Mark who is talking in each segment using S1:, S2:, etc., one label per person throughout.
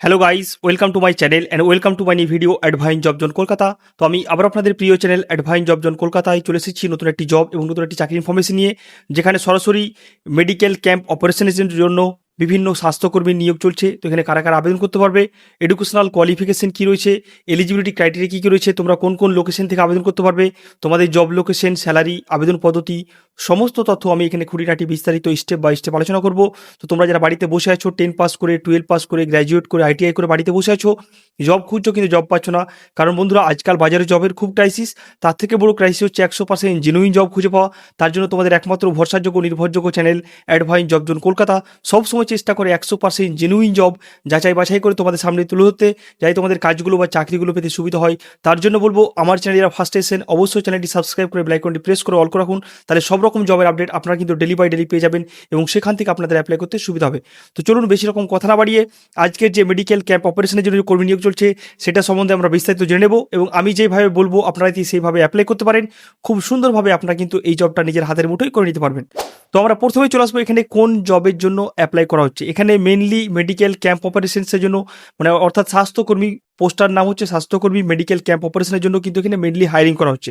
S1: Hello guys welcome to my channel and welcome to my new video অ্যাডভাইন job zone Kolkata তো আমি আবার আপনাদের প্রিয় চ্যানেল অ্যাডভাইন জব জোন কলকাতায় চলে এসেছি নতুন একটি জব এবং নতুন একটি চাকরি ইনফরমেশন নিয়ে, যেখানে সরাসরি মেডিকেল ক্যাম্প অপারেশনের জন্য বিভিন্ন স্বাস্থ্যকর্মীর নিয়োগ চলছে। তো এখানে কারা কারা আবেদন করতে পারবে এডুকেশনাল কোয়ালিফিকেশন কী রয়েছে এলিজিবিলিটি ক্রাইটেরিয়া কী কী রয়েছে, তোমরা কোন কোন লোকেশন থেকে আবেদন করতে পারবে, তোমাদের জব লোকেশন স্যালারি আবেদন পদ্ধতি সমস্ত তথ্য আমি এখানে খুঁটিনাটি বিস্তারিত স্টেপ বাই স্টেপ আলোচনা করব। তো তোমরা যারা বাড়িতে বসে আছো টেন পাস করে টুয়েলভ পাস করে গ্র্যাজুয়েট করে আইটিআই করে বাড়িতে বসে আছো জব খুঁজছো কিন্তু জব পাচ্ছ না। কারণ বন্ধুরা, আজকাল বাজারে জবের খুব ক্রাইসিস তার থেকে বড় ক্রাইসিস হচ্ছে একশো পার্সেন্ট জেনুইন জব খুঁজে পাওয়া। তার জন্য তোমাদের একমাত্র ভরসাযোগ্য, নির্ভরযোগ্য চ্যানেল অ্যাডভাইন জব জোন কলকাতা সবসময় চেষ্টা করে একশো পার্সেন্ট জেনুইন জব যাচাই বাছাই করে তোমাদের সামনে তুলে ধরতে যাই তোমাদের কাজগুলো বা চাকরিগুলো পেতে সুবিধা হয়। তার জন্য বলব, আমার চ্যানেল যারা ফার্স্ট এসেন অবশ্যই চ্যানেলটি সাবস্ক্রাইব করে বেলাইকনটি প্রেস করে অল করে রাখুন। তাহলে সব রকম জবের আপডেট আপনারা কিন্তু ডেলি বাই ডেলি পেয়ে যাবেন এবং সেখান থেকে আপনাদের অ্যাপ্লাই করতে সুবিধা হবে। তো চলুন বেশি রকম কথা না বাড়িয়ে আজকের যে মেডিকেল ক্যাম্প অপারেশনের জন্য যে কর্মী নিয়োগ চলছে, সেটা সম্বন্ধে আমরা বিস্তারিত জেনে নেব এবং আমি যেভাবে বলব আপনারা সেইভাবে অ্যাপ্লাই করতে পারেন। খুব সুন্দরভাবে আপনারা কিন্তু এই জবটা নিজের হাতের মুঠোই করে নিতে পারবেন। তো আমরা প্রথমে চলে আসব এখানে কোন জবের জন্য অ্যাপ্লাই করা হচ্ছে। এখানে মেনলি মেডিকেল ক্যাম্প অপারেশনসের জন্য মানে অর্থাৎ স্বাস্থ্যকর্মী পোস্টার নাম হচ্ছে স্বাস্থ্যকর্মী মেডিকেল ক্যাম্প অপারেশনের জন্য কিন্তু এখানে মেনলি হায়ারিং করা হচ্ছে।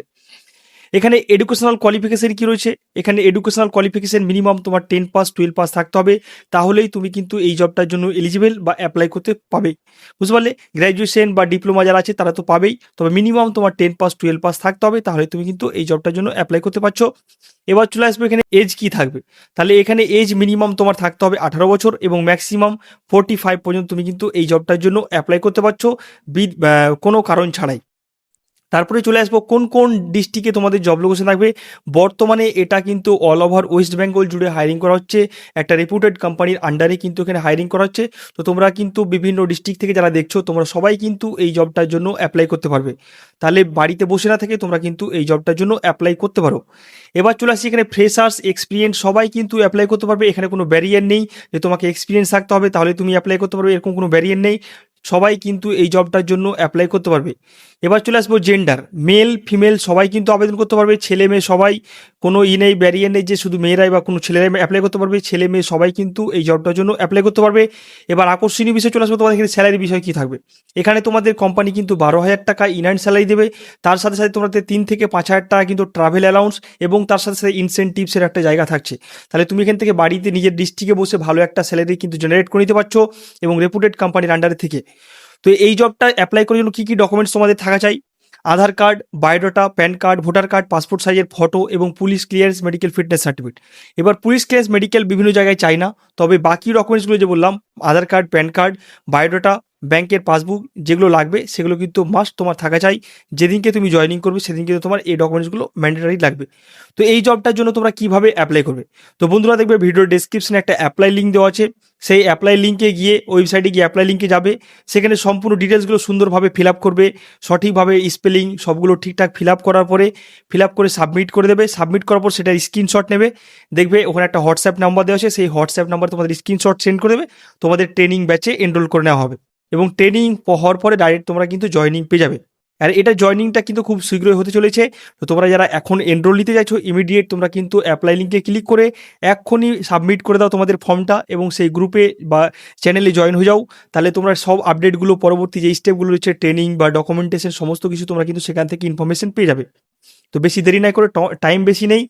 S1: এখানে এডুকেশনাল কোয়ালিফিকেশন কি রয়েছে? এখানে এডুকেশনাল কোয়ালিফিকেশান মিনিমাম তোমার টেন পাস টুয়েলভ পাস থাকতে হবে। তাহলেই তুমি কিন্তু এই জবটার জন্য এলিজিবল বা অ্যাপ্লাই করতে পাবে। বুঝতে পারলে? গ্র্যাজুয়েশন বা ডিপ্লোমা যারা আছে তারা তো পাবেই। তবে মিনিমাম তোমার টেন পাস টুয়েলভ পাস থাকতে হবে। তাহলে তুমি কিন্তু এই জবটার জন্য অ্যাপ্লাই করতে পারছ। এবার চলে আসবে এখানে এজ কি থাকবে? তাহলে এখানে এজ মিনিমাম তোমার থাকতে হবে আঠারো বছর এবং ম্যাক্সিমাম ফোর্টি ফাইভ পর্যন্ত তুমি কিন্তু এই জবটার জন্য অ্যাপ্লাই করতে পারছ। বিদ কোনো কারণ ছাড়াই। তারপরে চলে আসব কোন কোন ডিস্ট্রিক্টে তোমাদের জব লোকেশন থাকবে। বর্তমানে এটা কিন্তু অল ওভার ওয়েস্ট বেঙ্গল জুড়ে হায়ারিং করা হচ্ছে। একটা রেপুটেড কোম্পানির আন্ডারে কিন্তু এখানে হায়ারিং করা হচ্ছে। তো তোমরা কিন্তু বিভিন্ন ডিস্ট্রিক্ট থেকে যারা দেখছ, তোমরা সবাই কিন্তু এই জবটার জন্য অ্যাপ্লাই করতে পারবে। তাহলে বাড়িতে বসে না থেকে তোমরা কিন্তু এই জবটার জন্য অ্যাপ্লাই করতে পারো। এবার চলে আসছি এখানে ফ্রেশার্স এক্সপিরিয়েন্স সবাই কিন্তু অ্যাপ্লাই করতে পারবে। এখানে কোনো ব্যারিয়ার নেই যে তোমাকে এক্সপিরিয়েন্স থাকতে হবে, তাহলে তুমি অ্যাপ্লাই করতে পারবে। এরকম কোনো ব্যারিয়ার নেই। সবাই কিন্তু এই জবটার জন্য অ্যাপ্লাই করতে পারবে। এবার চলে আসব জেন্ডার মেল ফিমেল সবাই কিন্তু আবেদন করতে পারবে ছেলে মেয়ে সবাই কোনো ই নেই ব্যারিয়ার নেই যে শুধু মেয়েরাই বা কোনো ছেলেরাই অ্যাপ্লাই করতে পারবে। ছেলে মেয়ে সবাই কিন্তু এই জবটার জন্য অ্যাপ্লাই করতে পারবে। এবার আকর্ষণীয় বিষয় চলে আসবে তোমাদের এখানে স্যালারি বিষয় কী থাকবে। এখানে তোমাদের কোম্পানি কিন্তু বারো হাজার টাকা ইনহ্যান্ড স্যালারি দেবে। তার সাথে সাথে তোমাদের তিন থেকে পাঁচ হাজার টাকা কিন্তু ট্রাভেল অ্যালাউন্স এবং তার সাথে সাথে ইনসেন্টিভসের একটা জায়গা থাকছে। তাহলে তুমি এখান থেকে বাড়িতে নিজের ডিস্ট্রিক্টে বসে ভালো একটা স্যালারি কিন্তু জেনারেট করে নিতে পারছ এবং রেপুটেড কোম্পানির আন্ডারে থেকে। তো এই জবটা অ্যাপ্লাই করার জন্য কী কী ডকুমেন্টস তোমাদের থাকা চাই? Aadhaar card, biodata, PAN card, voter card, passport সাইজের ফটো এবং police clearance, medical fitness certificate. এবার পুলিশ ক্লিয়ারেন্স, মেডিকেল বিভিন্ন জায়গায় চাই না, তবে বাকি ডকুমেন্টসগুলো যে বললাম, Aadhaar card, PAN card, biodata ব্যাংকের পাসবুক যেগুলো লাগবে সেগুলো কিন্তু মাস্ট তোমার থাকা চাই। যেদিনকে তুমি জয়েনিং করবে সেদিন কিন্তু তোমার এই ডকুমেন্টসগুলো ম্যান্ডেটারি লাগবে। তো এই জবটার জন্য তোমরা কীভাবে অ্যাপ্লাই করবে? তো বন্ধুরা দেখবে ভিডিওর ডেসক্রিপশনে একটা অ্যাপ্লাই লিঙ্ক দেওয়া আছে। সেই অ্যাপ্লাই লিঙ্কে গিয়ে ওয়েবসাইটে গিয়ে অ্যাপ্লাই লিঙ্কে যাবে। সেখানে সম্পূর্ণ ডিটেলসগুলো সুন্দরভাবে ফিল আপ করবে। সঠিকভাবে স্পেলিং সবগুলো ঠিকঠাক ফিল আপ করার পরে ফিল আপ করে সাবমিট করে দেবে। সাবমিট করার পর সেটা স্ক্রিনশট নেবে। দেখবে ওখানে একটা হোয়াটসঅ্যাপ নাম্বার দেওয়া আছে। সেই হোয়াটসঅ্যাপ নাম্বার তোমাদের স্ক্রিনশট সেন্ড করে দেবে। তোমাদের ট্রেনিং ব্যাচে এনরোল করে নেওয়া হবে। এবং ট্রেনিং হওয়ার পরে ডাইরেক্ট তোমরা কিন্তু জয়নিং পেয়ে যাবে। আর এটা জয়নিংটা কিন্তু খুব শীঘ্রই হতে চলেছে। তো তোমরা যারা এখন এনরোল নিতে চাইছো ইমিডিয়েট তোমরা কিন্তু অ্যাপ্লাই লিঙ্কে ক্লিক করে এক্ষুনি সাবমিট করে দাও তোমাদের ফর্মটা এবং সেই গ্রুপে বা চ্যানেলে জয়েন হয়ে যাও। তাহলে তোমরা সব আপডেটগুলো পরবর্তী যে স্টেপগুলো রয়েছে ট্রেনিং বা ডকুমেন্টেশন সমস্ত কিছু তোমরা কিন্তু সেখান থেকে ইনফরমেশন পেয়ে যাবে। তো বেশি দেরি না করে টাইম বেশি নেই।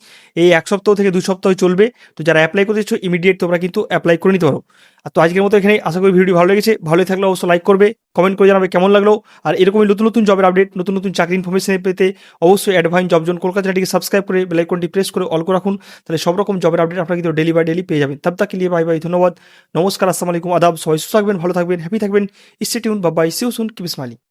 S1: এই এক সপ্তাহ থেকে দুই সপ্তাহ চলবে। তো যারা অ্যাপ্লাই করতে চাইছো ইমিডিয়েট তোমরা কিন্তু অ্যাপ্লাই করে নিতে পারো। আর তো আজকের মতো এখানে আশা করি ভিডিও ভালো লেগেছে। ভালো থাকলে অবশ্যই লাইক করবে কমেন্ট করে জানাবে কেমন লাগল। আর এরকমই নতুন নতুন জবের আপডেট নতুন নতুন চাকরি ইনফরমেশন পেতে অবশ্যই অ্যাডভাইন জব জোন কলকাতা চ্যানেলটিকে সাবস্ক্রাইব করে বেলাইকনটি প্রেস করে অল করে রাখুন। তাহলে সব রকম জবের আপডেট আপনারা কিন্তু ডেলি বাই ডেলি পেয়ে যাবেন। তব তাকে লিয়ে বাই বাই ধন্যবাদ। নমস্কার, আসসালামু আলাইকুম, আদাব, সবাই সুস্থ থাকবেন, ভালো থাকবেন হ্যাপি থাকবেন। স্টেটিউন বা bye see you soon keep smiling